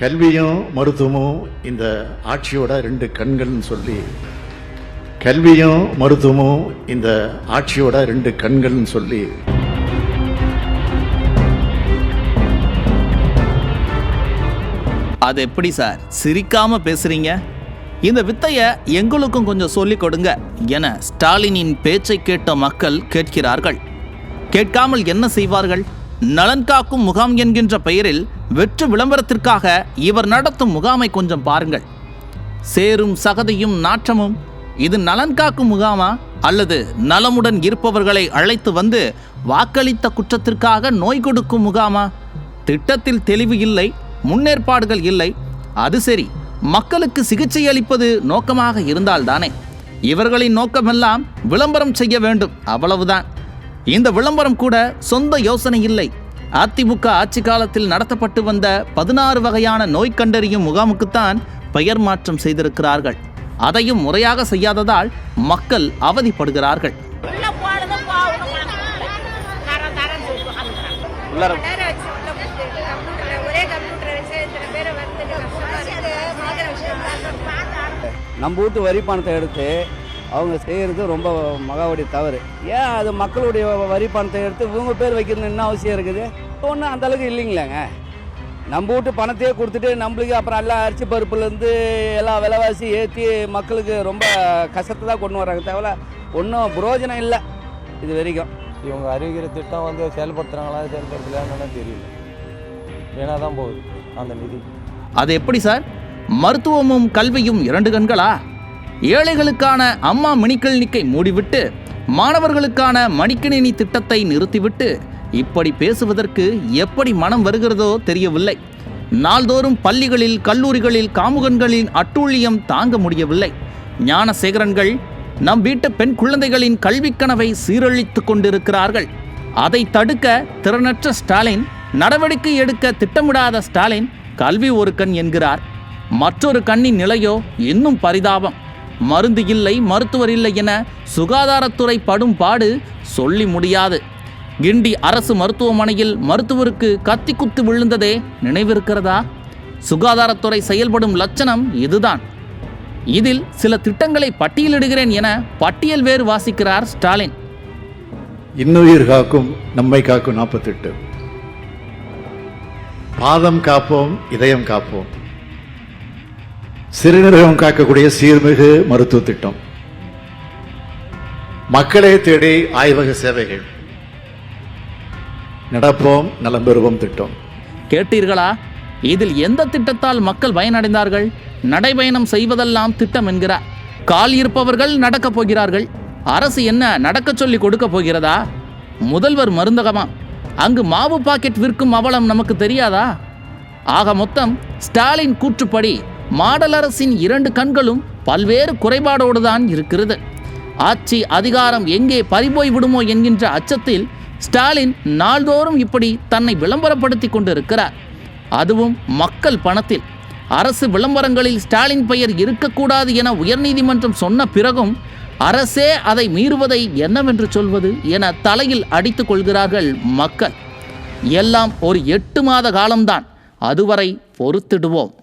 கல்வியும் மருத்துவமும் இந்த ஆட்சியோட ரெண்டு கண்கள்னு சொல்லி கல்வியும் மருத்துவமும் இந்த ஆட்சியோட ரெண்டு கண்கள்னு சொல்லி. அது எப்படி சார்? சிரிக்காம பேசுறீங்க? இந்த வித்தைய எங்களுக்கும் கொஞ்சம் சொல்லிக் கொடுங்க என ஸ்டாலினின் பேச்சை கேட்ட மக்கள் கேட்கிறார்கள். கேட்காமல் என்ன செய்வார்கள்? நலன் காக்கும் முகாம் என்கின்ற பெயரில் வெற்று விளம்பரத்திற்காக இவர் நடத்தும் முகாமை கொஞ்சம் பாருங்கள். சேரும் சகதியும் நாற்றமும் இது நலன் காக்கும் முகாமா? அல்லது நலமுடன் இருப்பவர்களை அழைத்து வந்து வாக்களித்த குற்றத்திற்காக நோய் கொடுக்கும் முகாமா? திட்டத்தில் தெளிவு இல்லை முன்னேற்பாடுகள் இல்லை. அது சரி மக்களுக்கு சிகிச்சை அளிப்பது நோக்கமாக இருந்தால்தானே. இவர்களின் நோக்கமெல்லாம் விளம்பரம் செய்ய வேண்டும் அவ்வளவுதான். இந்த விளம்பரம் கூட சொந்த யோசனை இல்லை. அதிமுக ஆட்சி காலத்தில் நடத்தப்பட்டு வந்த பதினாறு வகையான நோய் கண்டறியும் முகாமுக்குத்தான் பெயர் மாற்றம் செய்திருக்கிறார்கள். அதையும் முறையாக செய்யாததால் மக்கள் அவதிப்படுகிறார்கள். நம்ம வீட்டு வரி பணத்தை எடுத்து அவங்க செய்கிறது ரொம்ப மகாவடி தவறு. ஏன் அது மக்களுடைய வரி பணத்தை எடுத்து இவங்க பேர் வைக்கிறது என்ன அவசியம் இருக்குது? ஒன்றும் அந்த அளவுக்கு இல்லைங்களாங்க. நம்ம வீட்டு பணத்தையே கொடுத்துட்டு நம்மளுக்கு அப்புறம் எல்லாம் அரிசி பருப்புலேருந்து எல்லா விலைவாசி ஏற்றி மக்களுக்கு ரொம்ப கஷ்டத்தை தான் கொண்டு வராங்க தவிர ஒன்றும் பிரயோஜனம் இல்லை. இது வரைக்கும். இவங்க அறிவிக்கிற திட்டம் வந்து செயல்படுத்துகிறாங்களா செயல்படுத்தலையான்னு தெரியல. வீணாக தான் போகுது அந்த நிதி. அது எப்படி சார்? மருத்துவமும் கல்வியும் இரண்டு கண்களா? ஏழைகளுக்கான அம்மா மினிக்கிளினிக்கை மூடிவிட்டு மாணவர்களுக்கான மடிக்கணினி திட்டத்தை நிறுத்திவிட்டு இப்படி பேசுவதற்கு எப்படி மனம் வருகிறதோ தெரியவில்லை. நாள்தோறும் பள்ளிகளில் கல்லூரிகளில் காமுகன்களின் அட்டூழியம் தாங்க முடியவில்லை. ஞானசேகரன்கள் நம் வீட்டு பெண் குழந்தைகளின் கல்விக் கனவை சீரழித்துக் கொண்டிருக்கிறார்கள். அதை தடுக்க திறனற்ற ஸ்டாலின் நடவடிக்கை எடுக்க திட்டமிடாத ஸ்டாலின் கல்வி ஒரு கண் என்கிறார். மற்றொரு கண்ணின் நிலையோ இன்னும் பரிதாபம். மருந்து இல்லை மருத்துவர் இல்லை என சுகாதாரத்துறை படும் பாடு சொல்லி முடியாது. கிண்டி அரசு மருத்துவமனையில் மருத்துவருக்கு கத்தி குத்து விழுந்ததே நினைவிருக்கிறதா? சுகாதாரத்துறை செயல்படும் லட்சணம் இதுதான். இதில் சில திட்டங்களை பட்டியலிடுகிறேன் என பட்டியல் வேறு வாசிக்கிறார் ஸ்டாலின். இன்னுயிர் காக்கும் நம்மை காக்கும் நாற்பத்தெட்டு. பாதம் காப்போம் இதயம் காப்போம். சிறுநீரகம் காக்கக்கூடிய சீர்மிகு மருத்துவ திட்டம். மக்களே தேடி ஆய்வக சேவைகள். நடப்போம் நலம் பெறுவோம் திட்டம். கேட்டீர்களா? இதில் எந்த திட்டத்தால் மக்கள் பயனடைந்தார்கள்? நடைபயணம் செய்வதெல்லாம் திட்டம் என்கிறார் கால் இருப்பவர்கள் நடக்கப் போகிறார்கள். அரசு என்ன நடக்கச் சொல்லி கொடுக்க போகிறதா? முதல்வர் மருந்தகமா? அங்கு மாவு பாக்கெட் விற்கும் அவலம் நமக்கு தெரியாதா? ஆக மொத்தம் ஸ்டாலின் கூற்றுப்படி மாடல் அரசின் இரண்டு கண்களும் பல்வேறு குறைபாடோடு தான் இருக்கிறது. ஆட்சி அதிகாரம் எங்கே பறிபோய் விடுமோ என்கின்ற அச்சத்தில் ஸ்டாலின் நாள்தோறும் இப்படி தன்னை விளம்பரப்படுத்தி கொண்டிருக்கிறார். அதுவும் மக்கள் பணத்தில். அரசு விளம்பரங்களில் ஸ்டாலின் பெயர் இருக்கக்கூடாது என உயர்நீதிமன்றம் சொன்ன பிறகும் அரசே அதை மீறுவதை என்னவென்று சொல்வது என தலையில் அடித்துக் கொள்கிறார்கள் மக்கள். எல்லாம் ஒரு எட்டு மாத காலம்தான். அதுவரை பொறுத்திடுவோம்.